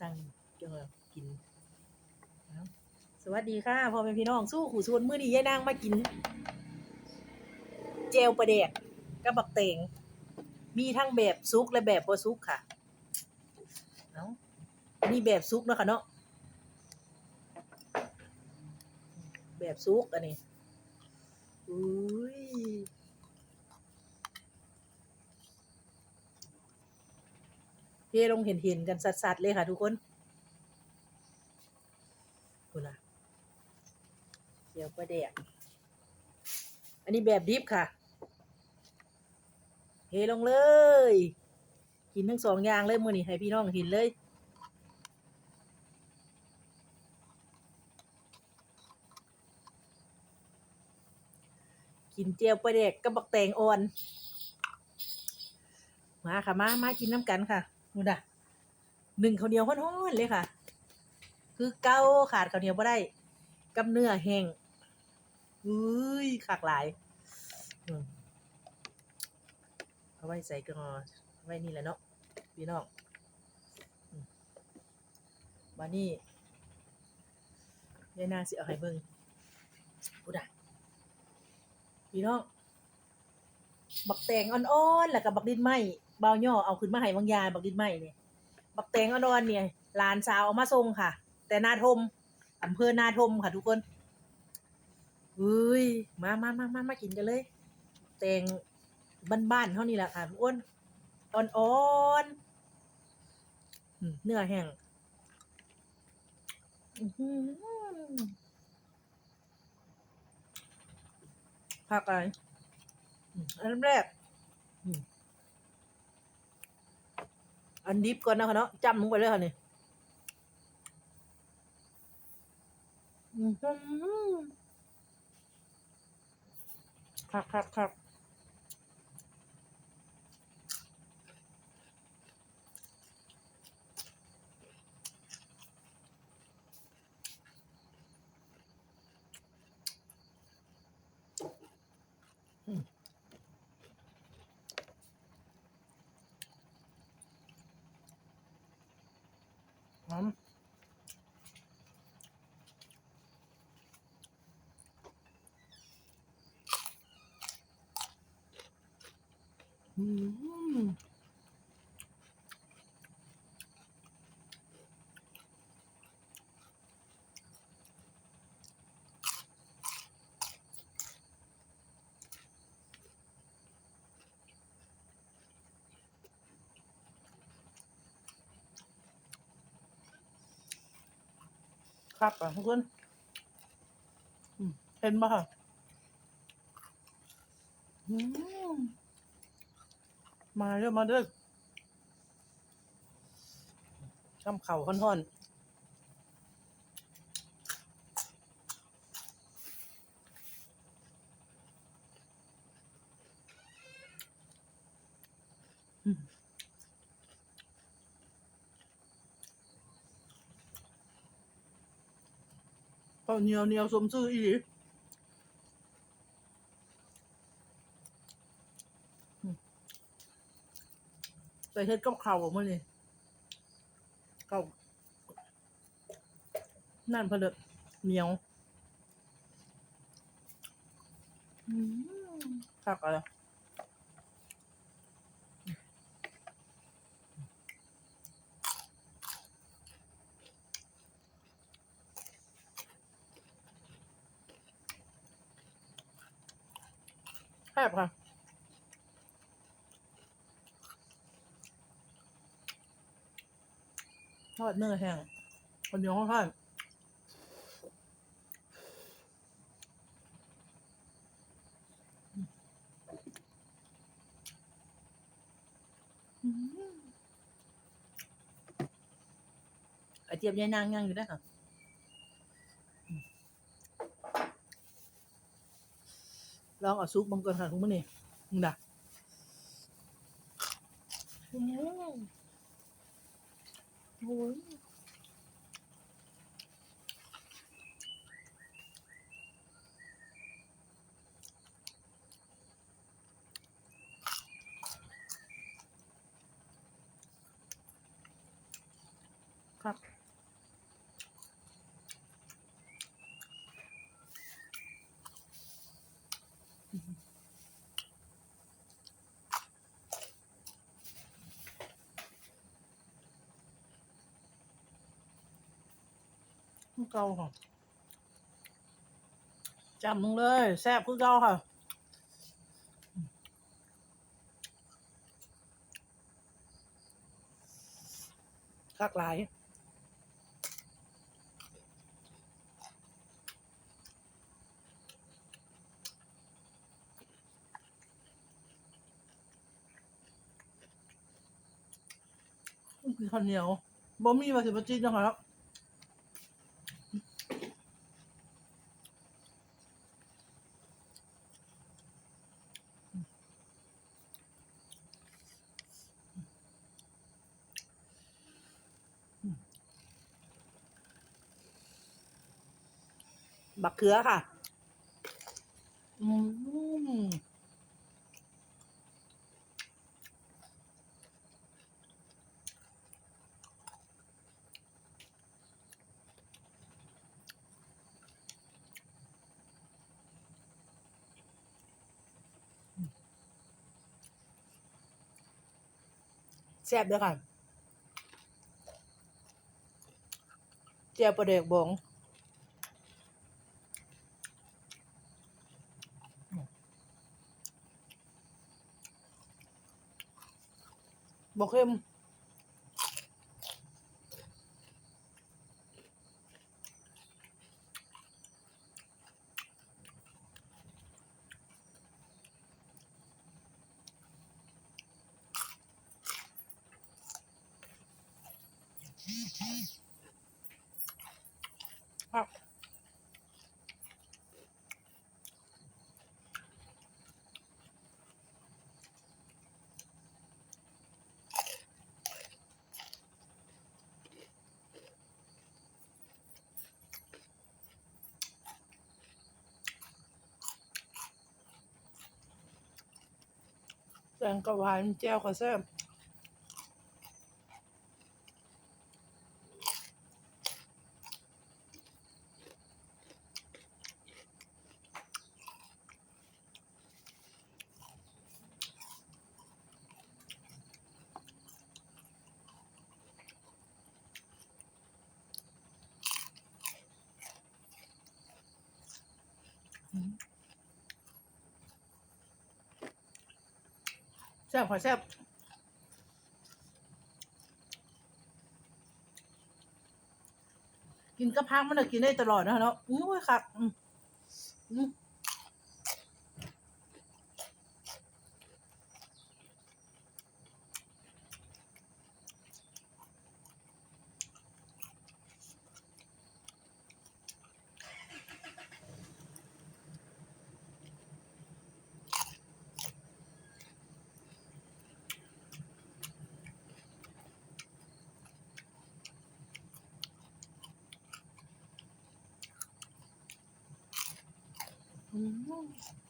ตั้งจังว่ากินเอาสวัสดีค่ะพ่อแม่พี่น้องสู้ขู่ชวนมื้อนี้ยายนางมากิน เจลปลาแดกกับบักเตงมีทั้งแบบซุกและแบบบ่ซุกค่ะเอ้าอันนี้แบบซุกเนาะค่ะเนาะแบบซุกอันนี้อุ้ยเท ลงเห็นๆกันสัดๆเลยค่ะทุกคนคุณล่ะเจียวปลาแดกอันนี้แบบดิฟค่ะเทลงเลย กินทั้งสองอย่างเลยมือนี่ให้พี่น้องเห็นเลยกินเจียวปลาแดกกับบักแตงอ่อน มาค่ะ มา มากินน้ำกันค่ะ นู่นน่ะหนึ่งข้าวเหนียวฮ้อนๆเลยค่ะ คือเก้าขาดข้าวเหนียวบ่ได้กับเนื้อแห้งอุ้ยขากหลายเอาไว้ใส่กระงอไว้นี่แหละเนาะพี่น้องมานี่ยายนาสิเอาให้เบิ่งพูดอะพี่น้อง บักแตงอ่อนๆแล้วก็บักดินไหมเบาย่อเอาขึ้นมาให้บางยายบักดินไหมเนี่ยบักแตงอ่อนๆเนี่ยหลานสาวเอามาส่งค่ะ แต่นาทมอำเภอนาทมค่ะทุกคนอุ้ยมามามามามากินกันเลย แตงบ้านๆเท่านี้แหละค่ะทุกคนอ่อนๆเนื้อแห้งผักอะไร อันแรก อันดิฟก่อนนะคะเนาะจำลงไปเลยค่ะนี่อือหือครับครับครับ ครับอะทุกคนเห็นป่ะค่ะ มาเด้อมาเด้อข้ามเข่าค่อนๆอืมข้าเหนียวเหนียวสมซื่ออีหลี ไปเฮ็ดกับข้าวออกมานี่ข้าวนั่นเพนเดเหนียวอืมคักอะไรแซ่บค่ะ ทอดเนื้อแห้งคนเดียวเขาทอดอืมกระเจียบยายนางยังอยู่ได้ค่ะอืมลองเอาซุปบังเก่อนค่ะคุณมื่อนี่มึงด่ะ อื เก่าค่ะจำมึงเลยแซ่บคือเก่าค่ะคักหลายคือข้าวเหนียวบ่มีว่าสิบ่จิ้นนะครั บักเขือค่ะ อืมแซ่บด้วยค่ะเจียวปลาเด็กบง บอกเข้มอืม งกะหวานแจ่วก็แซ่บแซ่บขอแซ่บกินกระพังมันน่ะกินได้ตลอดนะเนาะอุ้ยครับอืม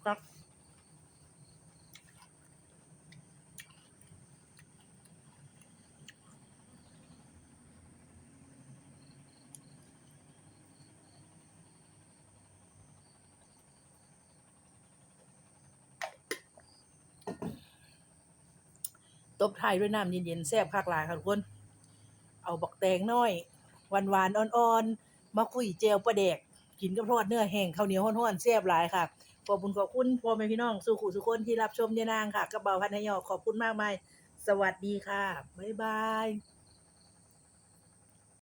ครับตบท้ายด้วยน้ำเย็นๆแซ่บคักหลายค่ะทุกคน เอาบักแตงน้อยหวานๆ อ่อนๆ มาคุยเจลปลาแดก กินกับทอดเนื้อแห้งข้าวเหนียวห้อนๆแซ่บหลายค่ะ ขอบคุณขอบคุณพ่อแม่พี่น้องสู่ขู่สุคนที่รับชมเนี่ยนางค่ะกระเบาพันธยอขอบคุณมากมาย สวัสดีค่ะ บ๊ายบาย